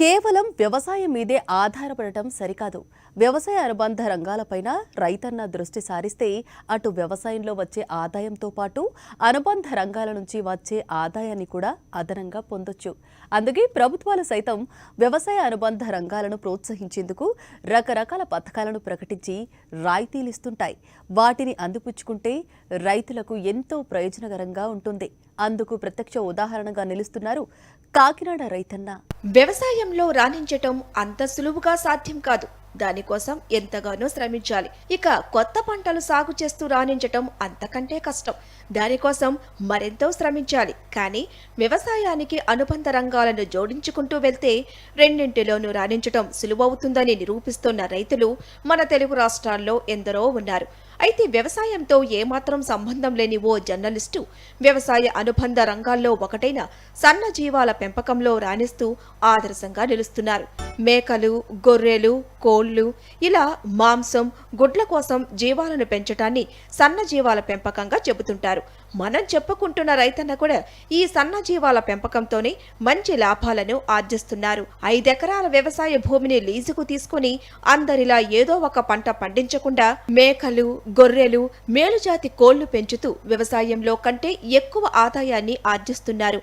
కేవలం వ్యవసాయం మీదే ఆధారపడటం సరికాదు. వ్యవసాయ అనుబంధ రంగాలపైన రైతన్న దృష్టి సారిస్తే అటు వ్యవసాయంలో వచ్చే ఆదాయంతో పాటు అనుబంధ రంగాల నుంచి వచ్చే ఆదాయాన్ని కూడా అదనంగా పొందొచ్చు. అందుకే ప్రభుత్వాలు సైతం వ్యవసాయ అనుబంధ రంగాలను ప్రోత్సహించేందుకు రకరకాల పథకాలను ప్రకటించి రాయితీలిస్తుంటాయి వాటిని అందిపుచ్చుకుంటే రైతులకు ఎంతో ప్రయోజనకరంగా ఉంటుంది. అందుకు ప్రత్యక్ష ఉదాహరణగా నిలుస్తున్నారు కాకినాడ రైతన్న. వ్యవసాయంలో రాణించటం అంత సులువుగా సాధ్యం కాదు. దానికోసం ఎంతగానో శ్రమించాలి. ఇక కొత్త పంటలు సాగు చేస్తూ రాణించటం అంతకంటే కష్టం. దానికోసం మరెంతో శ్రమించాలి. కానీ వ్యవసాయానికి అనుబంధ రంగాలను జోడించుకుంటూ వెళ్తే రెండింటిలోనూ రాణించటం సులువవుతుందని నిరూపిస్తున్న రైతులు మన తెలుగు రాష్ట్రాల్లో ఎందరో ఉన్నారు. అయితే వ్యవసాయంతో ఏమాత్రం సంబంధం లేని ఓ జర్నలిస్టు వ్యవసాయ అనుబంధ రంగాల్లో ఒకటైన సన్న జీవాల పెంపకంలో రాణిస్తూ ఆదర్శంగా నిలుస్తున్నారు. మేకలు గొర్రెలు కోళ్ళు ఇలా మాంసం గుడ్ల కోసం జీవాలను పెంచటాన్ని సన్న జీవాల పెంపకంగా చెబుతుంటారు. మనం చెప్పుకుంటున్న రైతన్న కూడా ఈ సన్న జీవాల పెంపకంతోనే మంచి లాభాలను ఆర్జిస్తున్నారు. ఐదెకరాల వ్యవసాయ భూమిని లీజుకు తీసుకుని అందరిలా ఏదో ఒక పంట పండించకుండా మేకలు గొర్రెలు మేలుజాతి కోళ్ళు పెంచుతూ వ్యవసాయంలో కంటే ఎక్కువ ఆదాయాన్ని ఆర్జిస్తున్నారు.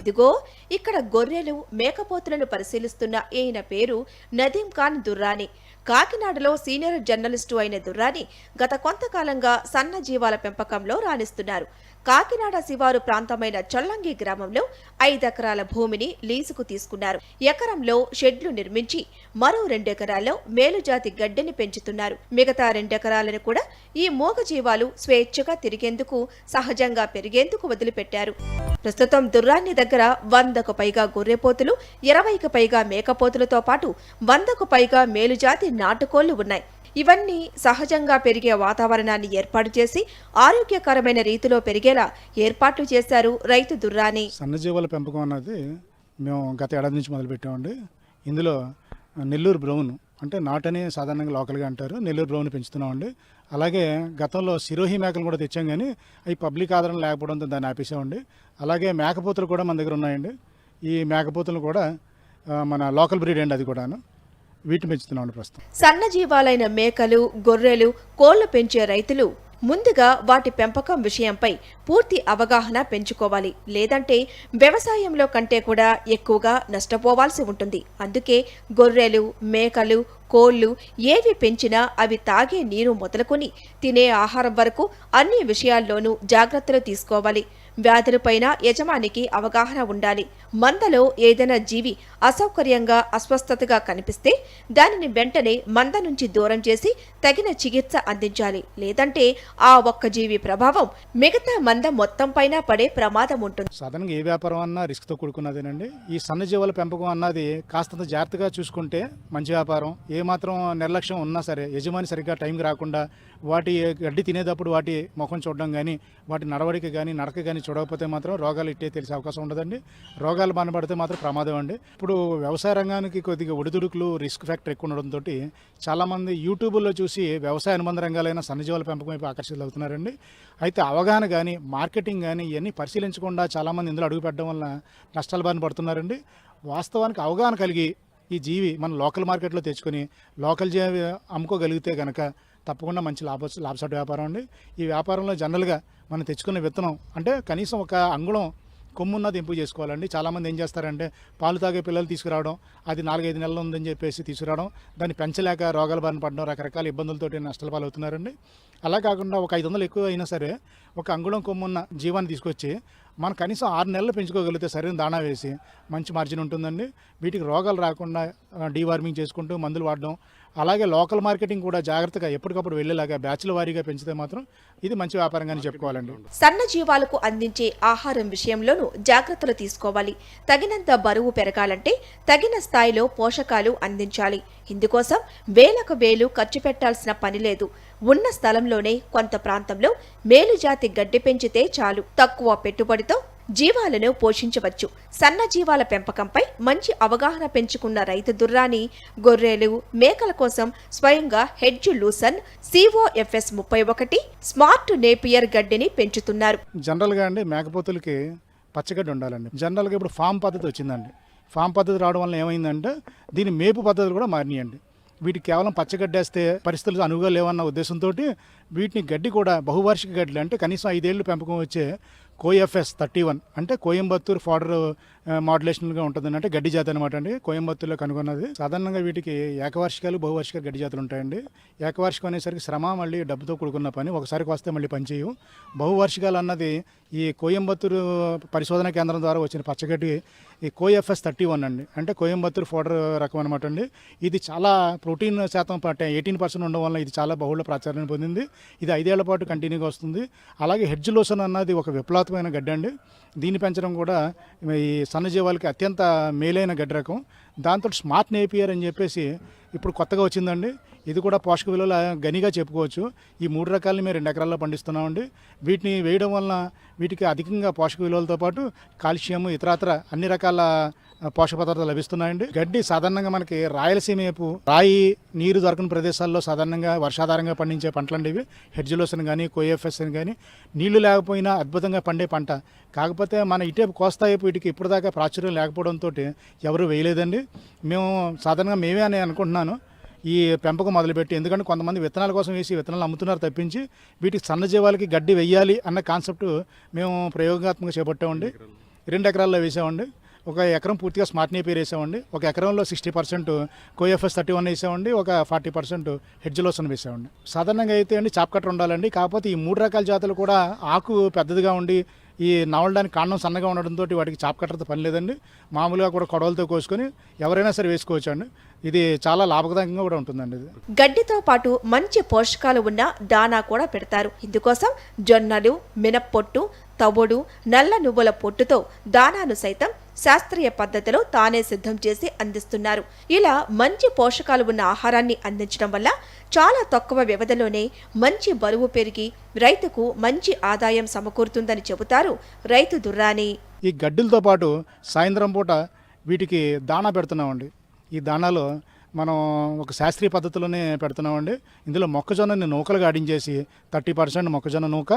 ఇదిగో ఇక్కడ గొర్రెలు మేకపోతులను పరిశీలిస్తున్న ఈయన పేరు నదీం ఖాన్ దుర్రాని. కాకినాడలో సీనియర్ జర్నలిస్టు అయిన దుర్రాని గత కొంతకాలంగా సన్న జీవాల పెంపకంలో రాణిస్తున్నారు. కాకినాడ శివారు ప్రాంతమైన చొల్లంగి గ్రామంలో ఐదెకరాల భూమిని లీజుకు తీసుకున్నారు. ఎకరంలో షెడ్లు నిర్మించి మరో రెండెకరాల్లో మేలుజాతి గడ్డిని పెంచుతున్నారు. మిగతా రెండెకరాలను కూడా ఈ మూగజీవాలు స్వేచ్ఛగా తిరిగేందుకు సహజంగా పెరిగేందుకు వదిలిపెట్టారు. ప్రస్తుతం దుర్రాన్ని దగ్గర వందకు పైగా గొర్రెపోతులు ఇరవైకి పైగా మేకపోతులతో పాటు వందకు పైగా మేలుజాతి నాటుకోళ్ళు ఉన్నాయి. ఇవన్నీ సహజంగా పెరిగే వాతావరణాన్ని ఏర్పాటు చేసి ఆరోగ్యకరమైన రీతిలో పెరిగేలా ఏర్పాట్లు చేశారు రైతు దుర్రాని సన్నజీవుల పెంపకం అన్నది మేము గత ఏడాది నుంచి మొదలుపెట్టామండి. ఇందులో నెల్లూరు బ్రౌన్ అంటే నాటని సాధారణంగా లోకల్గా అంటారు. నెల్లూరు బ్రౌన్ పెంచుతున్నామండి. అలాగే గతంలో సిరోహి మేకలు కూడా తెచ్చాం కానీ అవి పబ్లిక్ ఆదరణ లేకపోవడంతో దాన్ని ఆపేసామండి. అలాగే మేకపోతులు కూడా మన దగ్గర ఉన్నాయండి. ఈ మేకపోతులు కూడా మన లోకల్ బ్రీడ్ అండి అది కూడాను. వీటిని పెంచుతున్నామండి ప్రస్తుతం. సన్న జీవాలైన మేకలు గొర్రెలు కోళ్ళు పెంచే రైతులు ముందుగా వాటి పెంపకం విషయంపై పూర్తి అవగాహన పెంచుకోవాలి. లేదంటే వ్యవసాయంలో కంటే కూడా ఎక్కువగా నష్టపోవాల్సి ఉంటుంది. అందుకే గొర్రెలు మేకలు కోళ్ళు ఏవి పెంచినా అవి తాగే నీరు మొదలుకొని తినే ఆహారం వరకు అన్ని విషయాల్లోనూ జాగ్రత్తలు తీసుకోవాలి. వ్యాధులపైన యజమానికి అవగాహన ఉండాలి. మందలో ఏదైనా జీవి అసౌకర్యంగా అస్వస్థతగా కనిపిస్తే దానిని వెంటనే మంద నుంచి దూరం చేసి తగిన చికిత్స అందించాలి. లేదంటే ఆ ఒక్క జీవి ప్రభావం మిగతా మంద మొత్తం పైన పడే ప్రమాదం ఉంటుంది. సాధారణంగా ఏ వ్యాపారం అన్నా రిస్క్తో కూడుకున్నదేనండి. ఈ సన్నజీవుల పెంపకం అన్నది కాస్తంత జాగ్రత్తగా చూసుకుంటే మంచి వ్యాపారం. ఏ మాత్రం నిర్లక్ష్యం ఉన్నా సరే యజమాని సరిగ్గా టైంకి రాకుండా వాటి గడ్డి తినేటప్పుడు వాటి ముఖం చూడడం కానీ వాటి నడవడిక కానీ నడక కానీ చూడకపోతే మాత్రం రోగాలు ఇట్టే తెలిసే అవకాశం ఉండదండి. రోగాలు బానపడితే మాత్రం ప్రమాదం అండి. ఇప్పుడు వ్యవసాయ రంగానికి కొద్దిగా ఒడిదుడుకులు రిస్క్ ఫ్యాక్టర్ ఎక్కువ ఉండడంతో చాలామంది యూట్యూబ్లో చూసి వ్యవసాయ అనుబంధ రంగాలైన సన్నజీవుల పెంపకం వైపు ఆకర్షితులవుతున్నారండి. అయితే అవగాహన కానీ మార్కెటింగ్ కానీ ఇవన్నీ పరిశీలించకుండా చాలామంది ఇందులో అడుగుపెట్టడం వల్ల నష్టాలు బారిన పడుతున్నారండి. వాస్తవానికి అవగాహన కలిగి ఈ జీవి మన లోకల్ మార్కెట్లో తెచ్చుకొని లోకల్ జీవి అమ్ముకోగలిగితే కనుక తప్పకుండా మంచి లాభ లాభసాటి వ్యాపారం అండి. ఈ వ్యాపారంలో జనరల్గా మనం తెచ్చుకున్న విత్తనం అంటే కనీసం ఒక అంగుళం కొమ్మున్నది ఎంపిక చేసుకోవాలండి. చాలామంది ఏం చేస్తారంటే పాలు తాగే పిల్లలు తీసుకురావడం అది నాలుగైదు నెలలు ఉందని చెప్పేసి తీసుకురావడం దాన్ని పెంచలేక రోగాల బారిన పడడం రకరకాల ఇబ్బందులతోటి నష్టాల పాలవుతున్నారండి. అలా కాకుండా ఒక ఐదు వందలు ఎక్కువ అయినా సరే ఒక అంగుళం కొమ్మున్న జీవాన్ని తీసుకొచ్చి మనం కనీసం ఆరు నెలలు పెంచుకోగలిగితే సరైన దాణా వేసి మంచి మార్జిన్ ఉంటుందండి. వీటికి రోగాలు రాకుండా డీవార్మింగ్ చేసుకుంటూ మందులు వాడడం అలాగే లోకల్ మార్కెటింగ్ కూడా జాగ్రత్తగా ఎప్పటికప్పుడు వెళ్ళేలాగా బ్యాచ్ల వారీగా పెంచితే మాత్రం ఇది మంచి వ్యాపారంగానే చెప్పుకోవాలండి. సన్న జీవాలకు అందించే ఆహారం విషయంలోనూ జాగ్రత్తలు తీసుకోవాలి. తగినంత బరువు పెరగాలంటే తగిన స్థాయిలో పోషకాలు అందించాలి. ఇందుకోసం వేలకు వేలు ఖర్చు పెట్టాల్సిన పని లేదు. ఉన్న స్థలంలోనే కొంత ప్రాంతంలో మేలుజాతి గడ్డి పెంచితే చాలు. తక్కువ పెట్టుబడితో జీవాలను పోషించవచ్చు. సన్న జీవాల పెంపకంపై మంచి అవగాహన పెంచుకున్న రైతు దుర్రాని గొర్రెలు మేకల కోసం స్వయంగా హెడ్జ్ లూసన్ సిఓఎఫ్ఎస్ ముప్పై ఒకటి స్మార్ట్ నేపియర్ గడ్డిని పెంచుతున్నారు. జనరల్గా అండి మేకపోతులకి పచ్చగడ్డి ఉండాలండి. జనరల్గా ఇప్పుడు ఫామ్ పద్ధతి వచ్చిందండి. ఫామ్ పద్ధతి రావడం వల్ల ఏమైందంటే దీని మేపు పద్ధతులు కూడా మారినాయండి. వీటికి కేవలం పచ్చగడ్డేస్తే పరిస్థితులు అనువుగా లేవన్న ఉద్దేశంతో వీటిని గడ్డి కూడా బహువార్షిక గడ్డలు అంటే కనీసం ఐదేళ్ళు పెంపకం వచ్చే కోఎఫ్ఎస్ థర్టీ వన్ అంటే కోయంబత్తూర్ ఫాడర్ మాడ్యులేషన్గా ఉంటుంది అంటే గడ్డి జాతి అనమాట అండి. కోయంబత్తూర్లో కనుగొన్నది. సాధారణంగా వీటికి ఏకవార్షికాలు బహువార్షిక గడ్డి జాతులు ఉంటాయండి. ఏకవార్షికం అనేసరికి శ్రమ మళ్ళీ డబ్బుతో కూడుకున్న పని. ఒకసారికి వస్తే మళ్ళీ పనిచేయవు బహువార్షికాలు అన్నది ఈ కోయంబత్తూరు పరిశోధన కేంద్రం ద్వారా వచ్చిన పచ్చగడ్డి ఈ కోఎఫ్ఎస్ థర్టీ వన్ అండి. అంటే కోయంబత్తూరు ఫోడర్ రకం అనమాట అండి. ఇది చాలా ప్రోటీన్ శాతం ఎయిటీన్ పర్సెంట్ ఉండడం వల్ల ఇది చాలా బహుళ ప్రాచుర్యం పొందింది. ఇది ఐదేళ్ళ పాటు కంటిన్యూగా వస్తుంది. అలాగే హెడ్జ్ లోషన్ అన్నది ఒక విప్లవాత్మైన గడ్డి అండి దీన్ని పెంచడం కూడా ఈ సన్నజీవాలకి అత్యంత మేలైన గడ్డి రకం దాంతో స్మార్ట్ నేపియర్ అని చెప్పేసి ఇప్పుడు కొత్తగా వచ్చిందండి. ఇది కూడా పోషక విలువల గనిగా చెప్పుకోవచ్చు. ఈ మూడు రకాలని మేము రెండు ఎకరాల్లో పండిస్తున్నామండి. వీటిని వేయడం వలన వీటికి అధికంగా పోషక విలువలతో పాటు కాల్షియం ఇతరత్ర అన్ని రకాల పోషక పదార్థాలు లభిస్తున్నాయండి. గడ్డి సాధారణంగా మనకి రాయలసీమ వైపు రాయి నీరు దొరకని ప్రదేశాల్లో సాధారణంగా వర్షాధారంగా పండించే పంటలండి ఇవి. హెడ్జిలోసన్ కానీ కోఎఫ్ఎస్ అని కానీ నీళ్ళు లేకపోయినా అద్భుతంగా పండే పంట. కాకపోతే మన ఇటేపు కోస్తా వైపు వీటికి ఇప్పటిదాకా ప్రాచుర్యం లేకపోవడంతో ఎవరు వేయలేదండి. మేము సాధారణంగా మేమే అని అనుకుంటున్నాను. ఈ పెంపకం మొదలుపెట్టి ఎందుకంటే కొంతమంది విత్తనాల కోసం వేసి విత్తనాలు అమ్ముతున్నారు తప్పించి వీటికి సన్నజీవాలకి గడ్డి వెయ్యాలి అన్న కాన్సెప్ట్ మేము ప్రయోగాత్మకంగా చేపట్టామండి. రెండు ఎకరాల్లో వేసామండి. ఒక ఎకరం పూర్తిగా స్మార్ట్ నేపియర్ వేసామండి ఒక ఎకరంలో sixty percent CoFS thirty one వేసామండి. ఒక ఫార్టీ పర్సెంట్ హెడ్జ్లోసన్ వేసామండి. సాధారణంగా అయితే అండి చాప్ కట్టర్ ఉండాలండి. కాకపోతే ఈ మూడు రకాల జాతులు కూడా ఆకు పెద్దదిగా ఉండి ఈ నవలడానికి కాండం సన్నగా ఉండడంతో వాటికి చాప్ కట్టర్తో పని లేదండి. మామూలుగా కూడా కొడవలతో కోసుకొని ఎవరైనా సరే వేసుకోవచ్చు అండి ఇది చాలా లాభదాయకంగా కూడా ఉంటుందండి ఇది. గడ్డితో పాటు మంచి పోషకాలు ఉన్న దానా కూడా పెడతారు. ఇందుకోసం జొన్నలు మినప్పొట్టు తవుడు నల్ల నువ్వుల పొట్టుతో దానాను సైతం శాస్త్రీయ పద్ధతిలో తానే సిద్ధం చేసి అందిస్తున్నారు. ఇలా మంచి పోషకాలు ఉన్న ఆహారాన్ని అందించడం వల్ల చాలా తక్కువ వ్యవధిలోనే మంచి బరువు పెరిగి రైతుకు మంచి ఆదాయం సమకూరుతుందని చెబుతారు రైతు దుర్రాని ఈ గడ్డిలతో పాటు సాయంత్రం పూట వీటికి దాణా పెడుతున్నామండి. ఈ దాణాలో మనం ఒక శాస్త్రీయ పద్ధతిలోనే పెడుతున్నామండి. ఇందులో మొక్కజొన్నని నూకలుగా ఆడించేసి థర్టీ పర్సెంట్ మొక్కజొన్న నూక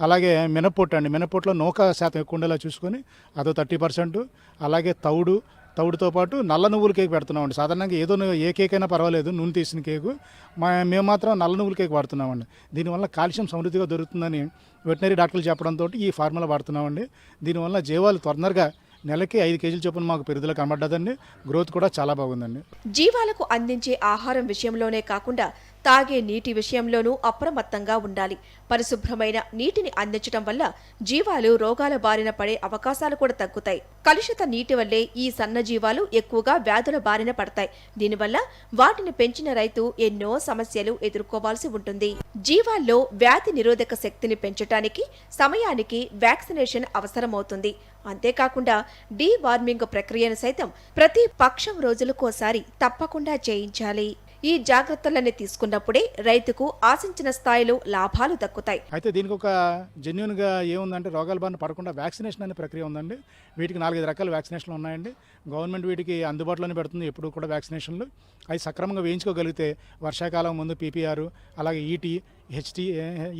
అలాగే మినపొట్టు అండి. మినపొట్టులో నూక శాతం ఎక్కువ ఉండేలా చూసుకొని అదో థర్టీ పర్సెంట్ అలాగే తౌడు తౌడుతో పాటు నల్ల నువ్వుల కేక్ పెడుతున్నామండి. సాధారణంగా ఏదో ఏ కేక్ అయినా పర్వాలేదు నూనె తీసిన కేకు. మా మేము మాత్రం నల్ల నువ్వుల కేక్ వాడుతున్నామండి. దీనివల్ల కాల్షియం సమృద్ధిగా దొరుకుతుందని వెటనరీ డాక్టర్లు చెప్పడంతో ఈ ఫార్ములా వాడుతున్నామండి. దీనివల్ల జీవాలు తొందరగా నెలకి ఐదు కేజీల చొప్పున మాకు పెరుగుదల కనబడ్డదండి. గ్రోత్ కూడా చాలా బాగుందండి. జీవాలకు అందించే ఆహారం విషయంలోనే కాకుండా తాగే నీటి విషయంలోనూ అప్రమత్తంగా ఉండాలి. పరిశుభ్రమైన నీటిని అందించడం వల్ల జీవాలు రోగాల బారిన పడే అవకాశాలు కూడా తగ్గుతాయి. కలుషిత నీటి వల్లే ఈ సన్నజీవాలు ఎక్కువగా వ్యాధుల బారిన పడతాయి. దీనివల్ల వాటిని పెంచిన రైతు ఎన్నో సమస్యలు ఎదుర్కోవాల్సి ఉంటుంది. జీవాల్లో వ్యాధి నిరోధక శక్తిని పెంచటానికి సమయానికి వ్యాక్సినేషన్ అవసరమవుతుంది. అంతేకాకుండా డీ వార్మింగ్ ప్రక్రియను సైతం ప్రతి పక్షం రోజులకోసారి తప్పకుండా చేయించాలి. ఈ జాగ్రత్తలన్నీ తీసుకున్నప్పుడే రైతుకు ఆశించిన స్థాయిలో లాభాలు దక్కుతాయి. అయితే దీనికి ఒక జెన్యున్గా ఏముందంటే రోగాల బారిన పడకుండా వ్యాక్సినేషన్ అనే ప్రక్రియ ఉందండి. వీటికి నాలుగైదు రకాల వ్యాక్సినేషన్లు ఉన్నాయండి. గవర్నమెంట్ వీటికి అందుబాటులోనే పెడుతుంది ఎప్పుడు కూడా వ్యాక్సినేషన్లు అవి సక్రమంగా వేయించుకోగలిగితే వర్షాకాలం ముందు పీపీఆర్ అలాగే ఈటీ హెచ్టీ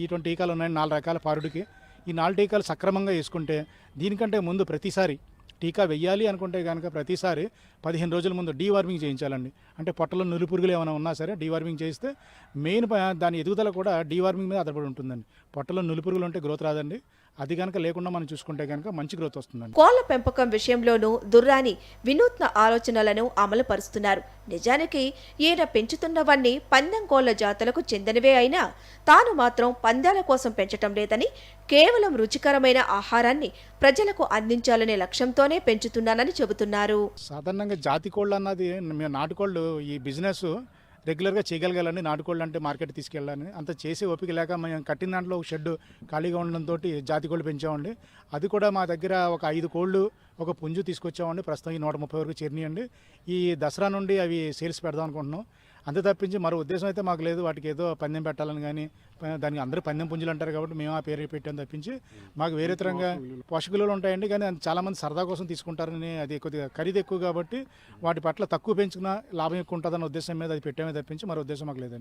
ఇటువంటి టీకాలు ఉన్నాయండి నాలుగు రకాల పారుడికి. ఈ నాలుగు టీకాలు సక్రమంగా వేసుకుంటే దీనికంటే ముందు ప్రతిసారి టీకా వెయ్యాలి అనుకుంటే కనుక ప్రతిసారి పదిహేను రోజుల ముందు డీవార్మింగ్ చేయించాలండి. అంటే పొట్టలో నులిపురుగులు ఏమైనా ఉన్నా సరే డీవార్మింగ్ చేస్తే మెయిన్ దాని ఎదుగుదల కూడా డీవార్మింగ్ మీద ఆధారపడి ఉంటుందండి. పొట్టలో నులిపురుగులు ఉంటే గ్రోత్ రాదండి. అది కనుక లేకుండా మనం చూసుకుంటే కనుక మంచి గ్రోత్ వస్తుందండి. కోళ్ళ పెంపకం విషయంలోనూ దుర్రాని వినూత్న ఆలోచనలను అమలు పరుస్తున్నారు నిజానికి ఈయన పెంచుతున్నవన్నీ పందెం కోళ్ళ జాతులకు చెందినవే అయినా తాను మాత్రం పందాల కోసం పెంచటం లేదని కేవలం రుచికరమైన ఆహారాన్ని ప్రజలకు అందించాలనే లక్ష్యంతోనే పెంచుతున్నానని చెబుతున్నారు. సాధారణంగా జాతి కోళ్ళు అన్నది నాటుకోళ్ళు ఈ బిజినెస్ రెగ్యులర్గా చేయగలగాలని నాటుకోళ్ళు అంటే మార్కెట్ తీసుకెళ్ళాలని అంత చేసే ఓపిక లేక మేము కట్టిన దాంట్లో ఒక షెడ్ ఖాళీగా ఉండడంతో జాతి కోళ్ళు పెంచామండి. అది కూడా మా దగ్గర ఒక ఐదు కోళ్ళు ఒక పుంజు తీసుకొచ్చామండి. ప్రస్తుతం ఈ నూట ముప్పై వరకు చేరినాయండి. ఈ దసరా నుండి అవి సేల్స్ పెడదాం అనుకుంటున్నాం. అంతే తప్పించి మరో ఉద్దేశం అయితే మాకు లేదు. వాటికి ఏదో పందెం పెట్టాలని కానీ దానికి అందరూ పందెం పుంజులు అంటారు కాబట్టి మేము ఆ పేరు పెట్టాం తప్పించి మాకు వేరే తరంగా పోషక విలువలు ఉంటాయండి. కానీ అది చాలామంది సరదా కోసం తీసుకుంటారని అది కొద్దిగా ఖరీదు ఎక్కువ కాబట్టి వాటి పట్ల తక్కువ పెంచుకున్న లాభం ఎక్కువ ఉంటుందన్న ఉద్దేశం మీద అది పెట్టామే తప్పించి మరో ఉద్దేశం మాకు లేదండి.